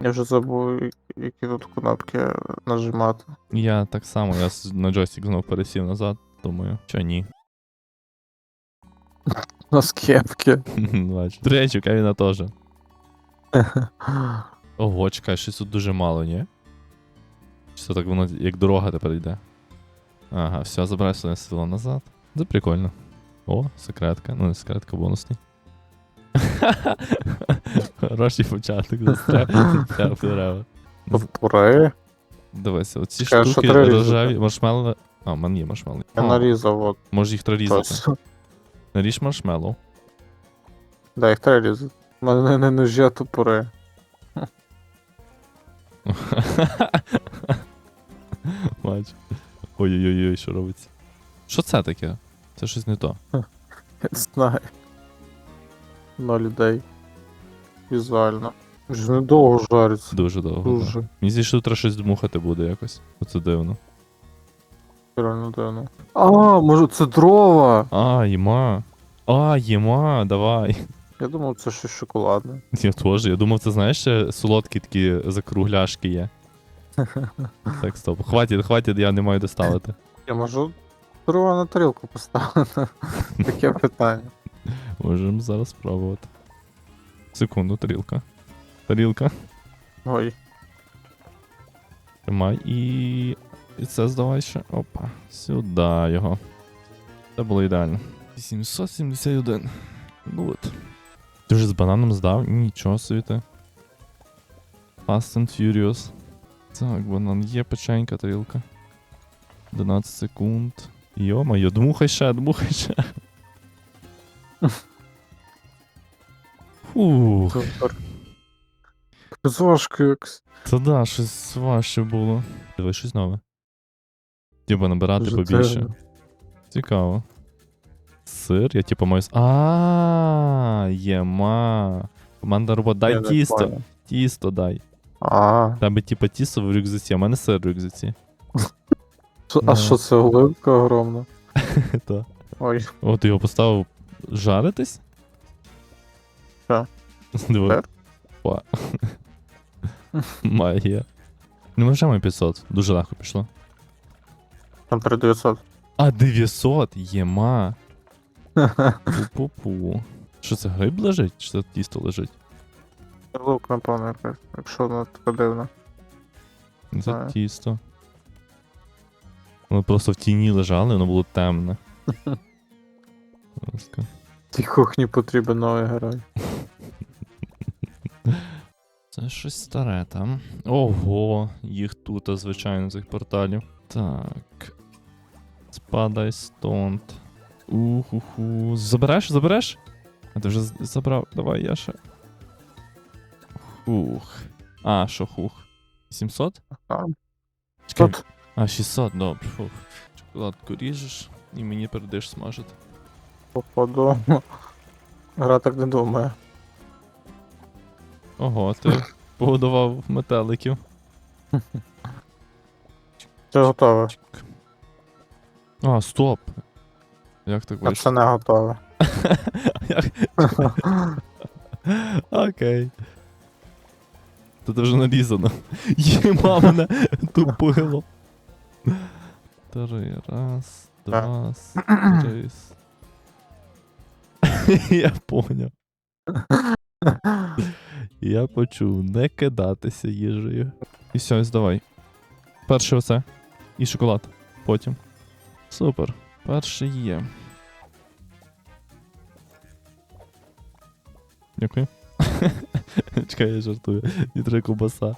Я вже забув, які тут кнопки нажимати. Я так само, я на джойстик знов пересів назад, думаю, що ні. На скепки. Бачу. До речі, Кевіна теж. Ого, чекай, щось тут дуже мало, ні? Чи це так воно як дорога тепер йде? Ага, все, забирай своє село назад. Це прикольно. О, секретка. Ну, не секретка, бонусний. Хороший початок дерева. В. Дивися, оці що штуки треба різати? рожеві, маршмеллоу. А, в мене є маршмеллоу. Я нарізав, от. Може їх треба різати. Точно. Наріж маршмеллоу. Да, їх треба різати. У мене не ножі, а топори. Бач. Ой-ой-ой, що робиться. Що це таке? Це щось не то. Я не знаю. Ноль людей. Візуально. Вже недовго жариться. Дуже довго. да. Дуже. Мені здається, що треба щось дмухати буде якось. Оце дивно. Реально дивно. А, може це дрова? А, їма. А, їма, давай. Я думав, це щось шоколадне. Я теж. Я думав, це знаєш, ще солодкі такі закругляшки є. Так, стоп. Хватить, хватить, я не маю доставити. Я можу дрова на тарілку поставити. Таке питання. Можемо зараз спробувати. Секунду, тарілка. Тарілка. Ой. Тримай і. І це здавай ще. Опа. Сюди його. Це було ідеально. 771. Гуд. Ти вже з бананом здав? Нічого собі ти. Fast and Furious. Так, банан є печенька, тарілка. 11 секунд. Йо-моє, дмухай ще, дмухай ще. Фух. Важко якось. Та да, щось важче було. Диви, щось нове. Типа набирати побільше. Цікаво. Сир, я типу маю. А, єма. Команда робот, дай тісто. Тісто дай. А, Тебе типа тісто в рюкзаці, а в мене сир в рюкзаці. а що це оливка огромна? Ой, О, ти його поставив жаритись? Що? Диви. Па. Магія. Ну ми вже маємо 500. Дуже легко пішло. там 3900. А 900 єма. Пу-пу-пу. Що це гриб лежить? Чи це тісто лежить? Лук, напевно, якась, якщо воно така дивна. Це Знаю. тісто. Воно просто в тіні лежало, і воно було темне. Ласка. Цій кухні потрібен новий герой. Це щось старе там. Ого, їх тут, а, звичайно, цих порталів. Так. Спадай стонт. Уху-ху. Забереш? Забереш? А ти вже забрав. Давай, я ще. Хух. А, що хух? 700? А, Чекай. А, 600, добре. Фух. Шоколадку ріжеш і мені передаєш смажити. Походу. Гра так не думає. Ого, ти погодував метеликів. Це готове. А, стоп. Як так вийшло? це не готове. Окей. Тут вже нарізано. Єма мене тупило. Три. Раз, два, три. Я поняв. Я почув не кидатися їжею. І все, здавай. Перше оце. І шоколад. Потім. Супер. Перший є. Дякую. Чекай, я жартую. І три ковбаса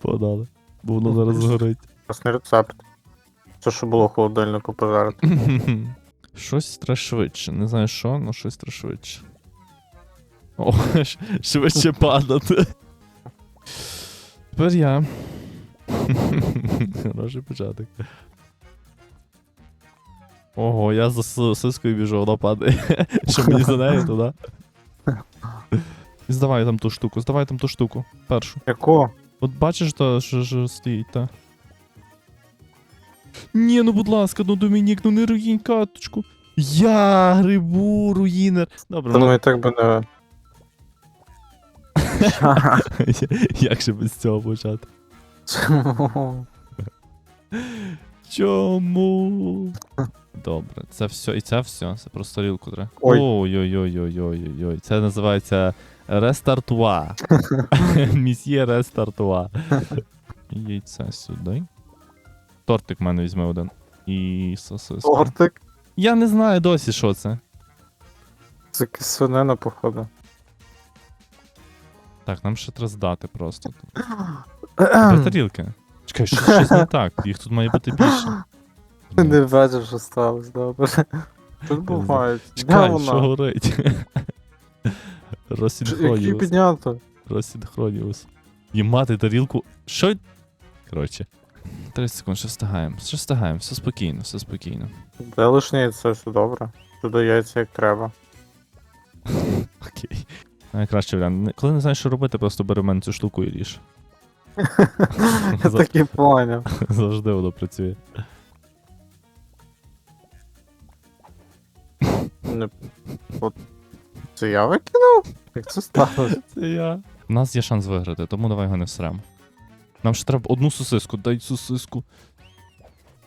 подали. Бо воно зараз згорить. Класний рецепт. Це що було холодильнику пожарити. Щось треба швидше. Не знаю що, але щось треба швидше. О, швидше падати. Тепер я. Хороший початок. Ого, я за сосискою біжу, вона падає. Що мені за нею туди? Здавай там ту штуку, здавай там ту штуку. Першу. Яку? От бачиш, то, що, що стоїть, та. Ні, ну будь ласка, ну Домінік, ну не руїнь каточку. Я грибу, руїнер. Добре, Та ну, і так би не. Як же без цього почати? Чому? Чому? Добре, це все, і це все. Це просто рілку треба. Ой. Ой-ой-ой-ой-ой-ой. Це називається рестартуа. Місьє рестартуа. І Яйце сюди. Тортик в мене візьме один. І сосиска. Тортик? Я не знаю досі, що це. Це кисонина, походу. Так, нам ще треба здати просто. Де тарілки? Чекай, що, щось не так. Їх тут має бути більше. Не бачив, що сталося, добре. Тут бувають. Де Чекай, що вона? горить? Які Розсідхроніус. піднято? Розсідхроніус. Їмати тарілку. Що? Коротше. 30 секунд, ще встигаємо. Ще встигаємо, все спокійно, все спокійно. Де лишні яйце, все добре. Туди яйця як треба. Окей. Найкраще варіант. Не- Коли не знаєш, що робити, просто бери в мене цю штуку і ріж. Я так і поняв. Завжди воно працює. Не... От... Це я викинув? Як це сталося? Це я. У нас є шанс виграти, тому давай його не всрем. Нам ще треба одну сосиску, дай сосиску.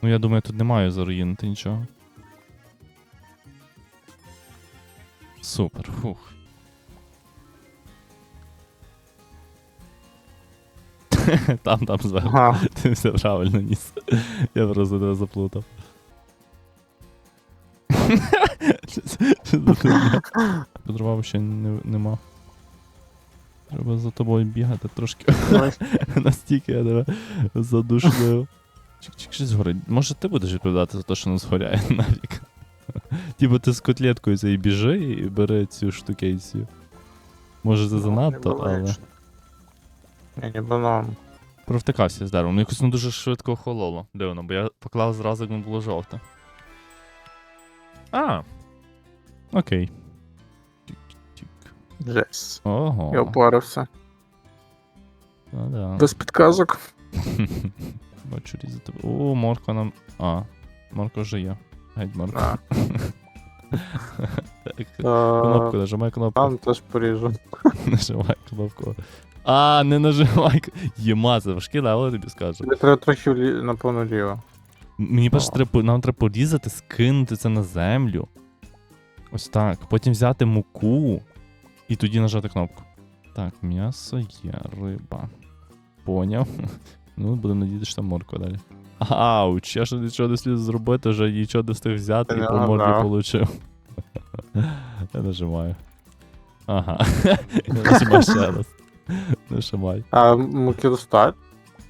Ну я думаю, тут не маю заруїнити нічого. Супер, фух. Там, там зверху. Ага. Ти все правильно ніс. Я просто тебе заплутав. Подрова ще не, нема. Треба за тобою бігати трошки. Настільки я тебе задушив. Чик-чик, щось згорить. Може ти будеш відповідати за те, що нас згоряє нафіг. Типу ти з котлеткою цей біжи і бери цю штукейцію. Може це занадто, але. Я не банан. Провтикався з деревом. Ну якось воно дуже швидко охололо. Дивно, бо я поклав зразу, як воно було жовте. А. Окей. Жесть. Ого. Я опарився. Ну, да. Без підказок. Бачу різати. О, морква нам. А, морква вже є. Геть морква. Да. Так, Кнопку, нажимай кнопку. Там теж поріжу. Нажимай кнопку. А, не нажимай. Єма, це важкі левели, тобі скажу. Тобі треба трохи влі- напевно ліво. Мені перше треба, по- нам треба порізати, скинути це на землю. Ось так. Потім взяти муку і тоді нажати кнопку. Так, м'ясо є, риба. Поняв. Ну, будемо надіятися, що там морква далі. Ауч, я ще нічого не слід зробити, вже нічого не встиг взяти і по морді получив. Я нажимаю. Ага. Я нажимаю ще раз. Нажимай. А муки достать?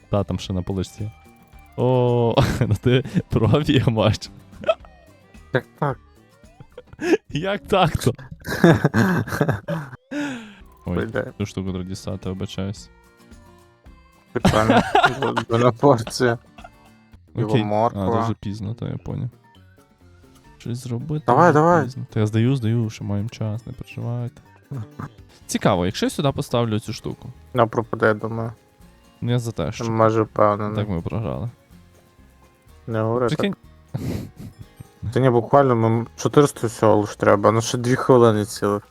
Та, там ще на поличці. О, ну ти пробіг маєш. Як так? Як так то? Ой, цю штуку треба дістати, обачаюсь. Прикольно. Двойна порція. Його Окей. А, морква. дуже пізно, то я поняв. Щось зробити. Давай, дуже давай. пізно. Та я здаю, здаю, що маємо час, не переживайте. Цікаво, якщо я сюди поставлю цю штуку. Не пропаде, думаю. Ну я за те, що Майже впевнений. так ми програли. Не говори так. Прикинь, Та ні, буквально ми 400 всього лиш треба, ну ще 2 хвилини цілих.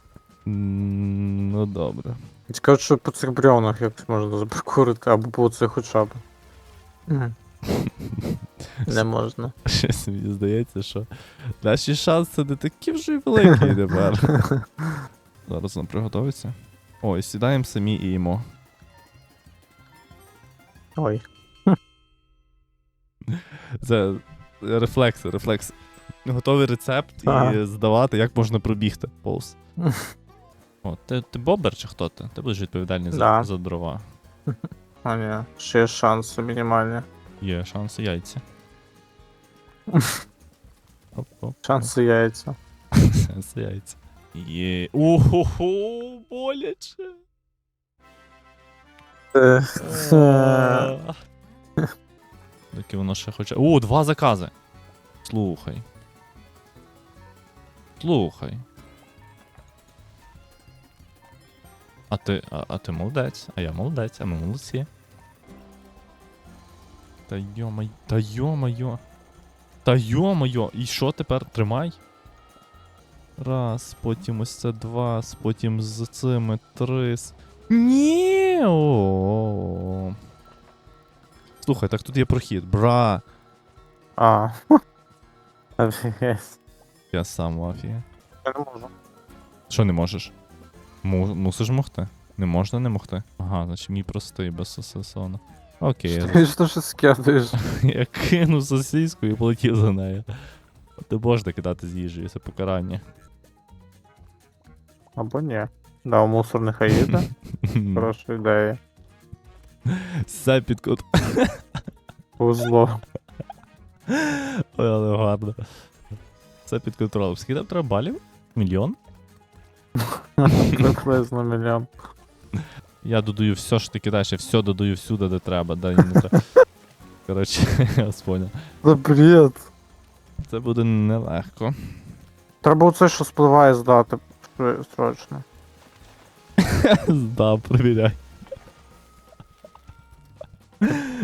м, ну добре. Цікаво, що по цих бревнах якось можна заприкурити, або по цих хоча б. Не можна. Щось мені здається, що наші шанси не такі вже й великі тепер. Зараз воно приготується. Ой, сідаємо самі і їмо. Ой. Це рефлекси, рефлекс. Готовий рецепт Ага. і здавати, як можна пробігти повз. О, ти, ти бобер чи хто ти? Ти будеш відповідальний за, Да. за дрова. А ні, ще є шанси мінімальні. Є шанси яйця. Оп, оп, Шанси яйця. Шанси яйця. Є. Ого, боляче. Ех, е, Доки воно ще хоче. О, два закази. Слухай. Слухай. А ти, а, а ти молодець, а я молодець, а ми молодці. Та йо-моє, та йо-моє. Та йо-моє, і що тепер? Тримай. Раз, потім ось це два, потім з цими три. Ні. о. Слухай, так тут є прохід. Бра. А. Я сам в афії. Я не можу. Що не можеш? Му- мусиш могти. Не можна не могти. Ага, значить мій простий без сосисона. Окей, Ти ж то щось скидаєш. я кинув сосиску і полетів за нею. Ти можна кидати з їжею, це покарання. Або ні. Да, у мусор нехай їде. Хороша ідея. Все під кут. Повезло. Ой, але гарно. Все під контролем. Скільки там треба балів? Мільйон? Приблизно мільйон. Я додаю все, що ти кидаєш, я все додаю всюди, де треба, де не треба. Коротше, я вас поняв. Це бред. Це буде нелегко. Треба оце, що спливає здати. Срочно. Да, провіряй.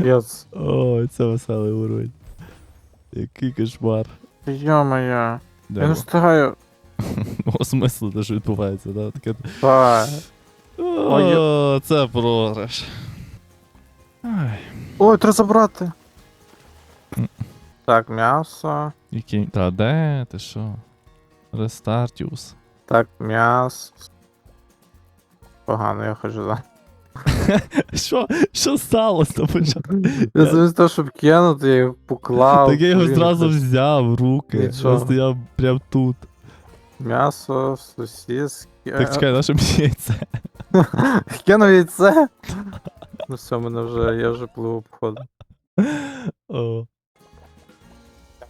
Єс. Ой, це веселий уровень. Який кошмар. Йо-моє. Я не встигаю. О, смислу, те, що відбувається, да? Таке. Так. О, це програш. Ай, Ой, треба забрати. Так, м'ясо. який. Та де? Ти що? Рестартіус. Так, м'ясо. Погано, я хочу за. Що? Що сталося? Я замість того, щоб кинути, я його поклав. Так я його зразу взяв в руки. Я стояв прям тут. М'ясо, сосиски. Так чекай, наше яйце. Кинув яйце. Ну все, мене вже, я вже пливу походу. О,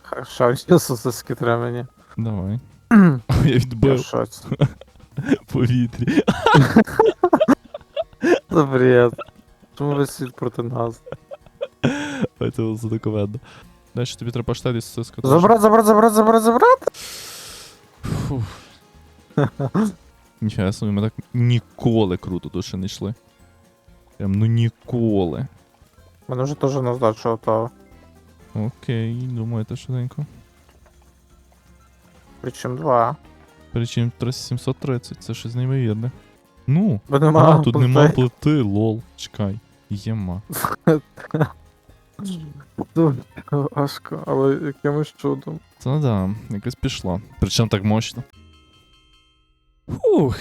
Хорошо, ще сосиски треба мені. давай. Я відбив повітрі. Це бред. Чому весь світ проти нас? Ой, це було задокументно. Дальше тобі треба паштет із сосиска. Забрати, забрати, забрати, забрати, забрати. Фух. Ніфіга собі, ми так ніколи круто тут ще не йшли. Прям ну ніколи. Мене вже теж на здачу готово. Окей, думаєте швиденько. Причому два. Причому 730, це щось неймовірне. Ну, Бо нема а, тут нема плити. плити, лол. Чекай. Єма. Дуже важко, але якимось чудом. Та да, якось пішло. Причому так мощно. Фух.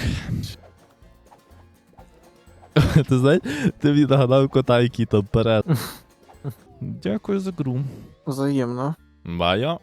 Ти знаєш, ти мені нагадав кота, який там перед. Дякую за гру. Взаємно. Бая.